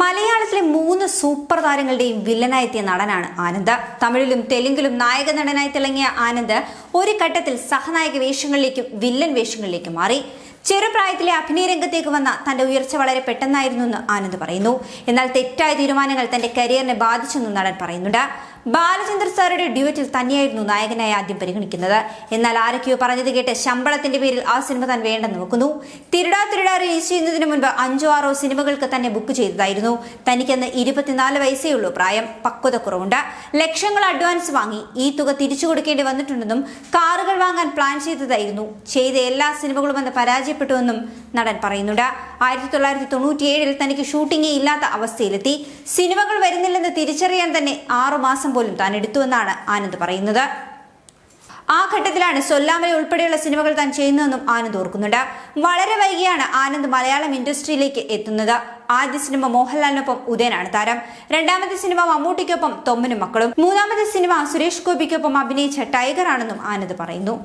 മലയാളത്തിലെ മൂന്ന് സൂപ്പർ താരങ്ങളുടെയും വില്ലനായെത്തിയ നടനാണ് ആനന്ദ്. തമിഴിലും തെലുങ്കിലും നായക നടനായി തിളങ്ങിയ ആനന്ദ് ഒരു ഘട്ടത്തിൽ സഹനായക വേഷങ്ങളിലേക്കും വില്ലൻ വേഷങ്ങളിലേക്കും മാറി. ചെറുപ്രായത്തിലെ അഭിനയ രംഗത്തേക്ക് വന്ന തന്റെ ഉയർച്ച വളരെ പെട്ടെന്നായിരുന്നു എന്ന് ആനന്ദ് പറയുന്നു. എന്നാൽ തെറ്റായ തീരുമാനങ്ങൾ തന്റെ കരിയറിനെ ബാധിച്ചെന്നും നടൻ പറയുന്നുണ്ട്. ബാലചന്ദ്ര സാറുടെ ഡ്യൂറ്റിൽ തന്നെയായിരുന്നു നായകനായി ആദ്യം പരിഗണിക്കുന്നത്. എന്നാൽ ആരൊക്കെയോ പറഞ്ഞത് കേട്ട് ശമ്പളത്തിന്റെ പേരിൽ ആ സിനിമ താൻ വേണ്ടെന്ന് വെക്കുന്നു. തിരുടാ തിരുടാ റിലീസ് ചെയ്യുന്നതിന് മുൻപ് അഞ്ചോ ആറോ സിനിമകൾക്ക് തന്നെ ബുക്ക് ചെയ്തതായിരുന്നു. തനിക്കന്ന് ഇരുപത്തിനാല് വയസ്സേ ഉള്ളൂ പ്രായം. പക്വത കുറവുണ്ട്. ലക്ഷങ്ങൾ അഡ്വാൻസ് വാങ്ങി ഈ തുക തിരിച്ചു കൊടുക്കേണ്ടി വന്നിട്ടുണ്ടെന്നും കാറുകൾ വാങ്ങാൻ പ്ലാൻ ചെയ്തതായിരുന്നു. ചെയ്ത എല്ലാ സിനിമകളും അന്ന് പരാജയപ്പെട്ടുവെന്നും നടൻ പറയുന്നുണ്ട്. ആയിരത്തി തൊള്ളായിരത്തി തൊണ്ണൂറ്റിയേഴിൽ തനിക്ക് ഷൂട്ടിംഗേ ഇല്ലാത്ത അവസ്ഥയിലെത്തി. സിനിമകൾ വരുന്നില്ലെന്ന് തിരിച്ചറിയാൻ തന്നെ ആറുമാസം പോലും താൻ എടുത്തുവെന്നാണ് ആനന്ദ് പറയുന്നത്. ആ ഘട്ടത്തിലാണ് സൊല്ലാമല ഉൾപ്പെടെയുള്ള സിനിമകൾ താൻ ചെയ്യുന്നതെന്നും ആനന്ദ് ഓർക്കുന്നുണ്ട്. വളരെ വൈകിയാണ് ആനന്ദ് മലയാളം ഇൻഡസ്ട്രിയിലേക്ക് എത്തുന്നത്. ആദ്യ സിനിമ മോഹൻലാലിനൊപ്പം ഉദയനാണ് താരം. രണ്ടാമത്തെ സിനിമ മമ്മൂട്ടിക്കൊപ്പം തൊമ്മനും മക്കളും. മൂന്നാമത്തെ സിനിമ സുരേഷ് ഗോപിക്കൊപ്പം അഭിനയിച്ച ടൈഗർ ആണെന്നും ആനന്ദ് പറയുന്നു.